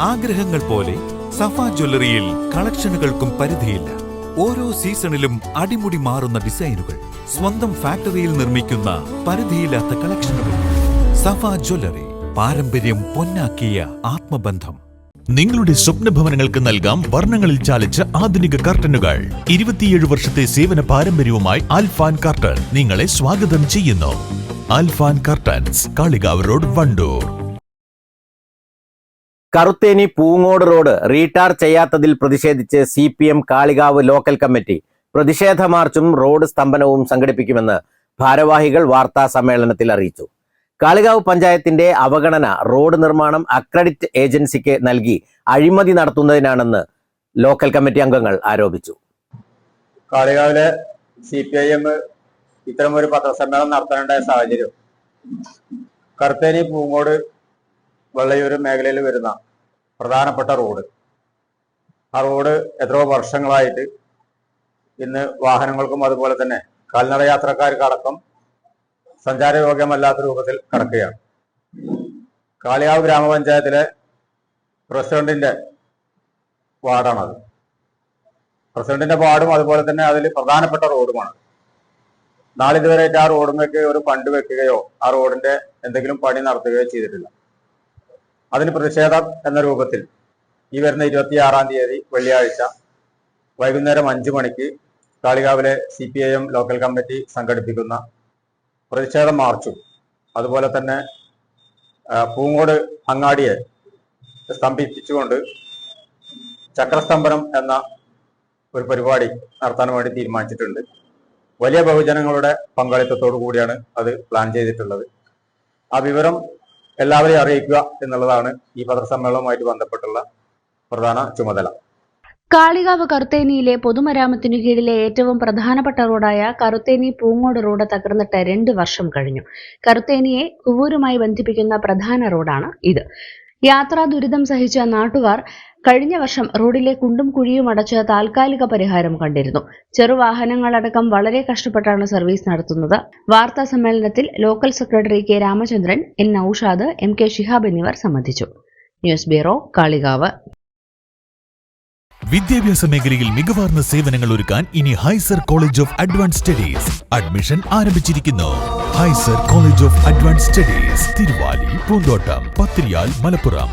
ആഗ്രഹങ്ങൾ പോലെ സഫ ജ്വല്ലറിയിൽ കളക്ഷനുകൾക്കും പരിധിയില്ല. ഓരോ സീസണിലും അടിമുടി മാറുന്ന ഡിസൈനുകൾ സ്വന്തം ഫാക്ടറിയിൽ നിർമ്മിക്കുന്ന പരിധിയില്ലാത്ത കളക്ഷനുകൾ. സഫ ജ്വല്ലറി പാരമ്പര്യം പൊന്നാക്കിയ ആത്മബന്ധം. നിങ്ങളുടെ സ്വപ്ന ഭവനങ്ങൾക്ക് നൽകാം വർണങ്ങളിൽ ചാലിച്ച ആധുനിക കർട്ടനുകൾ. ഇരുപത്തിയേഴ് വർഷത്തെ സേവന പാരമ്പര്യവുമായി അൽഫാൻ കർട്ടൻ നിങ്ങളെ സ്വാഗതം ചെയ്യുന്നു. Alfan curtains Kalikavu road Wandoor. Karutheni Poongode road retar ചെയ്യാത്തതിൽ പ്രതിഷേധിച്ച് C P M Kalikavu local committee. പ്രതിഷേധ മാർച്ചും റോഡ് സ്തംഭനവും സംഘടിപ്പിക്കുമെന്ന് ഭാരവാഹികൾ വാർത്താ സമ്മേളനത്തിൽ അറിയിച്ചു. കാളികാവ് പഞ്ചായത്തിന്റെ അവഗണന റോഡ് നിർമ്മാണം അക്രഡിറ്റ് ഏജൻസിക്ക് നൽകി അഴിമതി നടത്തുന്നതിനാണെന്ന് ലോക്കൽ കമ്മിറ്റി അംഗങ്ങൾ ആരോപിച്ചു. കാളികാവിലെ സി പി ഐ എം ഇത്തരമൊരു പത്രസമ്മേളനം നടത്താനുണ്ടായ സാഹചര്യം. കർത്തേനി പൂങ്ങോട് വെള്ളയൂർ മേഖലയിൽ വരുന്ന പ്രധാനപ്പെട്ട റോഡ്. ആ റോഡ് എത്രയോ വർഷങ്ങളായിട്ട് ഇന്ന് വാഹനങ്ങൾക്കും അതുപോലെ തന്നെ കാൽനട യാത്രക്കാർക്കടക്കം സഞ്ചാരയോഗ്യമല്ലാത്ത രൂപത്തിൽ കിടക്കുകയാണ്. കാളിയാവ് ഗ്രാമപഞ്ചായത്തിലെ പ്രസിഡന്റിന്റെ വാർഡാണത്. പ്രസിഡന്റിന്റെ വാർഡും അതുപോലെ തന്നെ അതിൽ പ്രധാനപ്പെട്ട റോഡുമാണ്. നാളിതുവരെയായിട്ട് ആ റോഡുമേക്ക് ഒരു ഫണ്ട് വെക്കുകയോ ആ റോഡിന്റെ എന്തെങ്കിലും പണി നടത്തുകയോ ചെയ്തിട്ടില്ല. അതിന് പ്രതിഷേധം എന്ന രൂപത്തിൽ ഈ വരുന്ന ഇരുപത്തിയാറാം തീയതി വെള്ളിയാഴ്ച വൈകുന്നേരം അഞ്ചു മണിക്ക് കാളികാവിലെ C P I M local committee സംഘടിപ്പിക്കുന്ന പ്രതിഷേധ മാർച്ചും അതുപോലെ തന്നെ പൂങ്ങോട് അങ്ങാടിയെ സ്തംഭിപ്പിച്ചുകൊണ്ട് ചക്രസ്തംഭനം എന്ന ഒരു പരിപാടി നടത്താൻ വേണ്ടി തീരുമാനിച്ചിട്ടുണ്ട്. വലിയ ബഹുജനങ്ങളുടെ പങ്കാളിത്തത്തോടു കൂടിയാണ് അത് പ്ലാൻ ചെയ്തിട്ടുള്ളത്. ആ വിവരം എല്ലാവരെയും അറിയിക്കുക എന്നുള്ളതാണ് ഈ പത്രസമ്മേളനവുമായിട്ട് ബന്ധപ്പെട്ടുള്ള പ്രധാന ചുമതല. കാളികാവ് കറുത്തേനിയിലെ പൊതുമരാമത്തിനു കീഴിലെ ഏറ്റവും പ്രധാനപ്പെട്ട റോഡായ കറുത്തേനി പൂങ്ങോട് റോഡ് തകർന്നിട്ട് രണ്ട് വർഷം കഴിഞ്ഞു. കറുത്തേനിയെ കുവൂരുമായി ബന്ധിപ്പിക്കുന്ന പ്രധാന റോഡാണ് ഇത്. യാത്രാ ദുരിതം സഹിച്ച നാട്ടുകാർ കഴിഞ്ഞ വർഷം റോഡിലെ കുണ്ടും കുഴിയും അടച്ച് താൽക്കാലിക പരിഹാരം കണ്ടിരുന്നു. ചെറുവാഹനങ്ങളടക്കം വളരെ കഷ്ടപ്പെട്ടാണ് സർവീസ് നടത്തുന്നത്. വാർത്താ സമ്മേളനത്തിൽ local secretary K Ramachandran N Naushad M K Shihab എന്നിവർ സംബന്ധിച്ചു. News bureau Kalikavu. വിദ്യാഭ്യാസ മേഖലയിൽ മികവാർന്ന സേവനങ്ങൾ ഒരുക്കാൻ ഇനി Hyser college of advance studies admission ആരംഭിച്ചിരിക്കുന്നു. Hyser college of advance studies Thiruvali Poonthottam Pathriyal Malappuram.